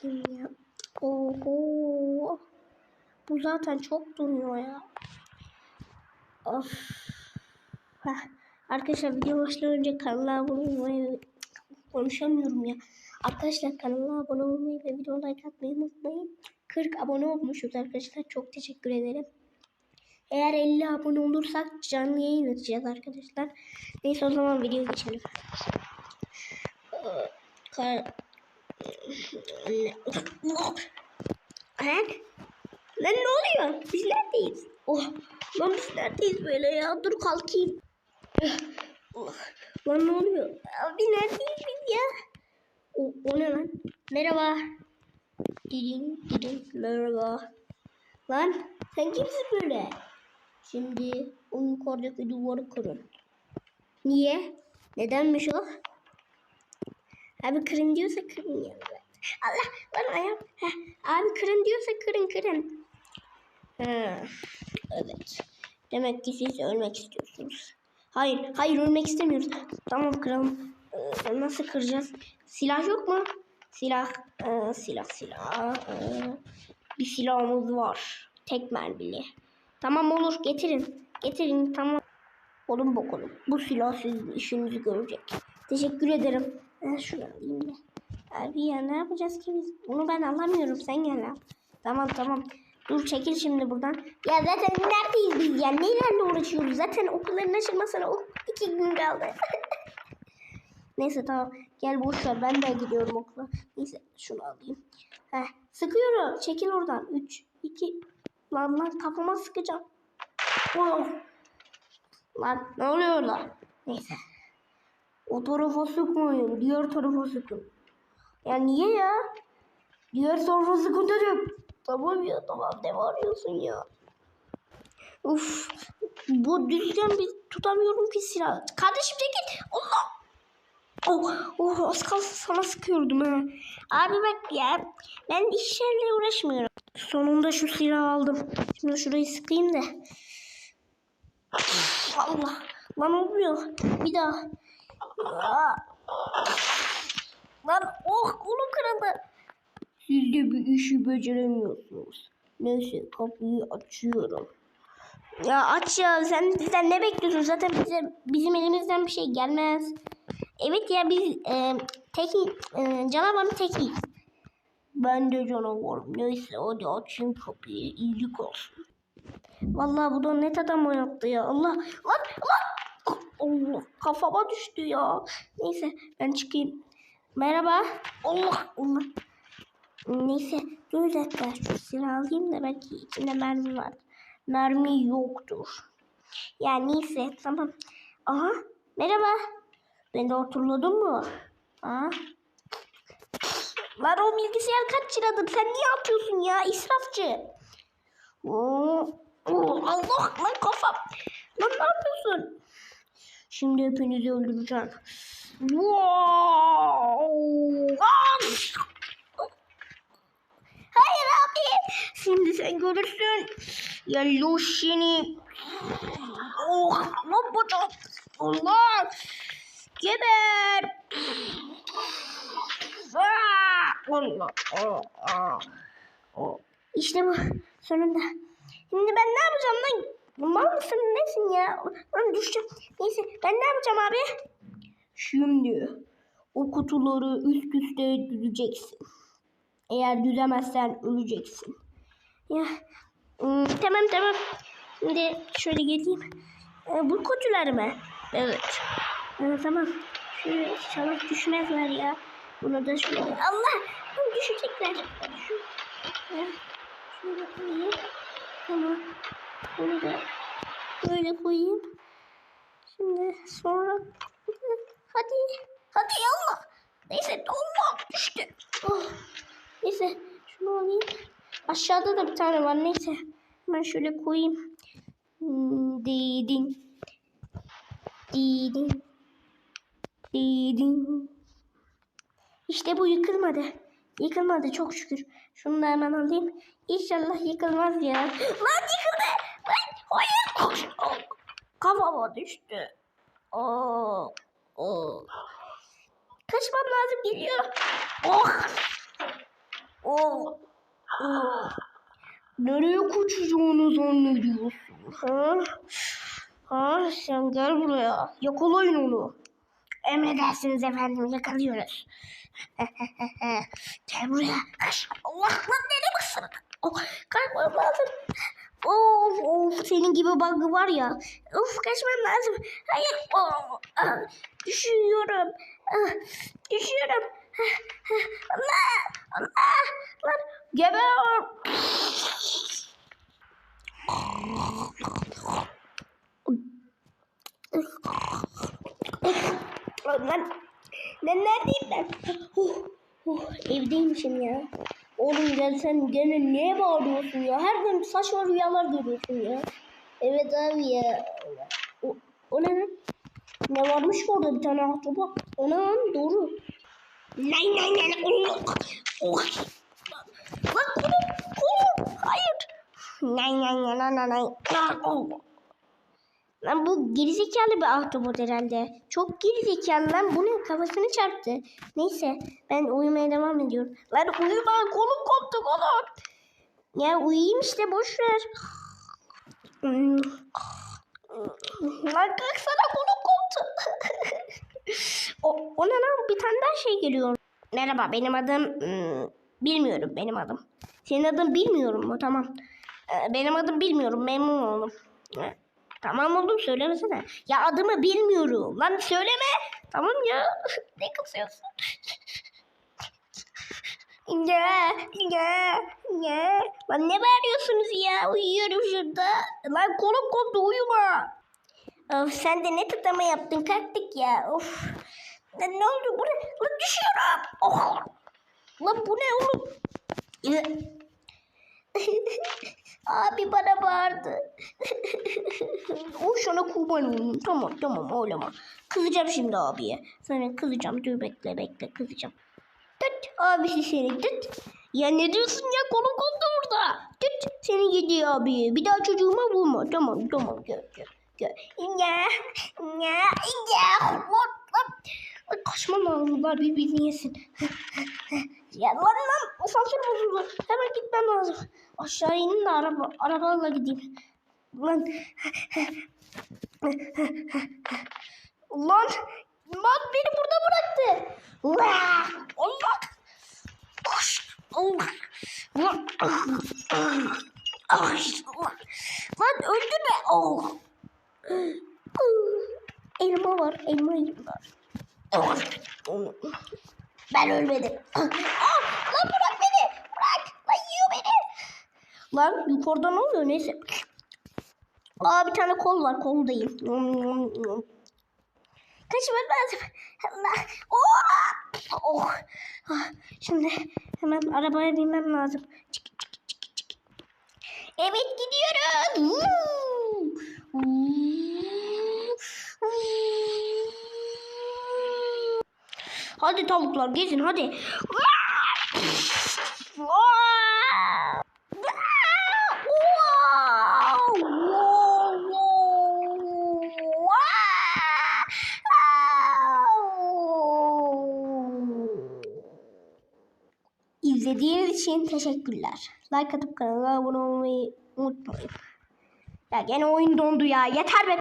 bakayım ya. Oho. Bu zaten çok donuyor ya. Of. Heh. Arkadaşlar video başlamadan önce kanala abone olmayı konuşamıyorum ya. Arkadaşlar kanala abone olmayı ve video like atmayı unutmayın. 40 abone olmuşuz arkadaşlar. Çok teşekkür ederim. Eğer 50 abone olursak canlı yayın açacağız arkadaşlar. Neyse o zaman videoya geçelim. Ee, Kar... Lan. Lan ne oluyor? Biz neredeyiz? Oh. Lan biz neredeyiz böyle ya? Dur kalkayım. Oh. Lan ne oluyor? Abi neredeyiz biz ya? O, o ne lan? Merhaba. Didin didin merhaba. Lan sen kimsin böyle? Şimdi o yukarıdaki duvarı kırın. Niye? Nedenmiş o? Abi kırın diyorsa kırın ya. Allah lan ayağım. Heh, abi kırın diyorsa kırın kırın. Ha, evet. Demek ki siz ölmek istiyorsunuz. Hayır, hayır ölmek istemiyoruz. Tamam kıralım. Ee, nasıl kıracağız? Silah yok mu? Silah, ee, silah, silah. Ee, bir silahımız var. Tek mermili. Tamam olur getirin. Getirin tamam. Oğlum bakalım. Bu silah sizin işinizi görecek. Teşekkür ederim. Ben şunu alayım da. Abi ya ne yapacağız ki biz? Bunu ben alamıyorum. Sen gel al. Tamam tamam. Dur çekil şimdi buradan. Ya zaten neredeyiz biz ya? Nelerle uğraşıyoruz? Zaten okulların açılmasına o iki gün kaldı. Neyse tamam. Gel boş. Ben de gidiyorum okula. Neyse şunu alayım. Heh, sıkıyorum. Çekil oradan. 3, 2, Lan lan kafama sıkacağım. Wow. Lan ne oluyor orada? Neyse. O tarafa sıkmayın. Diğer tarafa sıkın. Ya niye ya? Diğer tarafa sıkın dedim. Tamam ya tamam ne bağırıyorsun ya? Uf. Bu düzgün bir tutamıyorum ki silah. Kardeşim çekil. Allah. Oh, oh az kalsın sana sıkıyordum ha. Abi bak ya ben işlerle uğraşmıyorum. Sonunda şu silahı aldım. Şimdi şurayı sıkayım da. Allah. Lan olmuyor. Bir daha. Aa. Lan oh kolum kırıldı. Siz de bir işi beceremiyorsunuz. Neyse kapıyı açıyorum. Ya aç ya sen bizden ne bekliyorsun? Zaten bize, bizim elimizden bir şey gelmez. Evet ya biz e, teki, e, canavarın tekiyiz. Ben de canavarım. Neyse hadi açayım kapıyı. İyilik olsun. Vallahi bu da net adam yaptı ya. Allah lan lan. Allah kafama düştü ya. Neyse ben çıkayım. Merhaba. Allah Allah. Neyse dur bir dakika şu silahı alayım da belki içinde mermi var. Mermi yoktur. Ya neyse tamam. Aha merhaba. Beni hatırladın mı? Aa. Lan o bilgisayar kaç liradır? Sen niye atıyorsun ya? İsrafçı. Allah lan kafam. Lan ne yapıyorsun? Şimdi hepinizi öldüreceğim. Wow. Hayır abi. Şimdi sen görürsün. Ya Loşini. Oh, ne yapacağım? Allah. Geber. Allah. Aa, aa. O. İşte bu. Sonunda. Şimdi ben ne yapacağım lan? Mal mısın nesin ya? Lan düşeceğim. Neyse ben ne yapacağım abi? Şimdi o kutuları üst üste düzeceksin. Eğer düzemezsen öleceksin. Ya hmm, tamam tamam. Şimdi şöyle geleyim. Ee, bu kutular mı? Evet. Ee, tamam. Şöyle inşallah düşmezler ya. Bunu da şöyle. Allah! Düşecekler. Şu, ya, şöyle koyayım. Tamam. Bunu da böyle koyayım. Şimdi sonra hadi hadi Allah. Neyse Allah düştü. Oh. Neyse şunu alayım. Aşağıda da bir tane var neyse. Hemen şöyle koyayım. Hmm, Didin. Didin. Didin. İşte bu yıkılmadı. Yıkılmadı çok şükür. Şunu da hemen alayım. İnşallah yıkılmaz ya. Lan yıkıldı. Hayır. Kafama düştü. Oo. Kaçmam lazım geliyor. Oh. Oh. Oh. Nereye kaçacağını zannediyorsun? Ha? Ha, sen gel buraya. Yakalayın onu. Emredersiniz efendim yakalıyoruz. gel buraya. Allah lan nereye baksana. Oh, kaçmam lazım. Of of senin gibi bug'ı var ya. Of kaçmam lazım. Hayır. Oh, ah, düşüyorum. Ah, düşüyorum. Ah, ah, Allah. Allah. Lan geber. Lan, lan neredeyim ben? Oh, oh, evdeymişim ya. Oğlum gel sen gene niye bağırıyorsun ya? Her gün saçma rüyalar görüyorsun ya. Evet abi ya. O, o ne lan? Ne varmış orada bir tane ahtapot? O ne lan? Doğru. Nay nay nay. Oh. Lan kolum, kolum. Hayır. Nay nay nay nay nay. Lan, oh. Lan bu gerizekalı bir ahtapot herhalde. Çok gerizekalı lan. Bu ne? Kafasını çarptı. Neyse ben uyumaya devam ediyorum. Lan uyuma kolum koptu kolum. Ya uyuyayım işte boş ver. Lan kalksana kolum koptu. o, o ne lan? Bir tane daha şey geliyor. Merhaba benim adım... hmm, bilmiyorum benim adım. Senin adın bilmiyorum mu? Tamam. Ee, benim adım bilmiyorum. Memnun oldum. Tamam oğlum söylemesene. Ya adımı bilmiyorum. Lan söyleme. Tamam ya. ne kızıyorsun? Ya, ya, ya. Lan ne bağırıyorsunuz ya? Uyuyorum şurada. Lan kolum koptu uyuma. Of sen de ne tutama yaptın kalktık ya. Of. Lan ne oldu bu ne? Lan düşüyorum. Oh. Lan bu ne oğlum? Abi bana bağırdı. o sana kurban olayım. Tamam tamam ağlama. Kızacağım şimdi abiye. Sana kızacağım. Dur bekle bekle kızacağım. Tut abisi seni tut. Ya ne diyorsun ya kolum koptu burada. Tut seni yedi abi. Bir daha çocuğuma vurma. Tamam tamam gel gel. gel. Ya ya ya. Lan, lan. Ay, Kaçmam lazım. Bunlar birbirini yesin. ya lan lan. Asansör bozuldu. Hemen gitmem lazım. Aşağı inin de araba, arabayla gideyim. Lan. Lan. Lan beni burada bıraktı. Allah. Koş. Allah. Lan. Lan öldürme. Oh. Elma var. Elma var. Ben ölmedim. Lan. Bırak. Lan yukarıda ne oluyor neyse. Aa bir tane kol var koldayım. Lazım. Allah. Oh. oh. Şimdi hemen arabaya binmem lazım. Çık, çık, çık, çık. Evet gidiyoruz. Hadi tavuklar gezin hadi. İzlediğiniz için teşekkürler. Like atıp kanala abone olmayı unutmayın. Ya gene oyun dondu ya. Yeter be.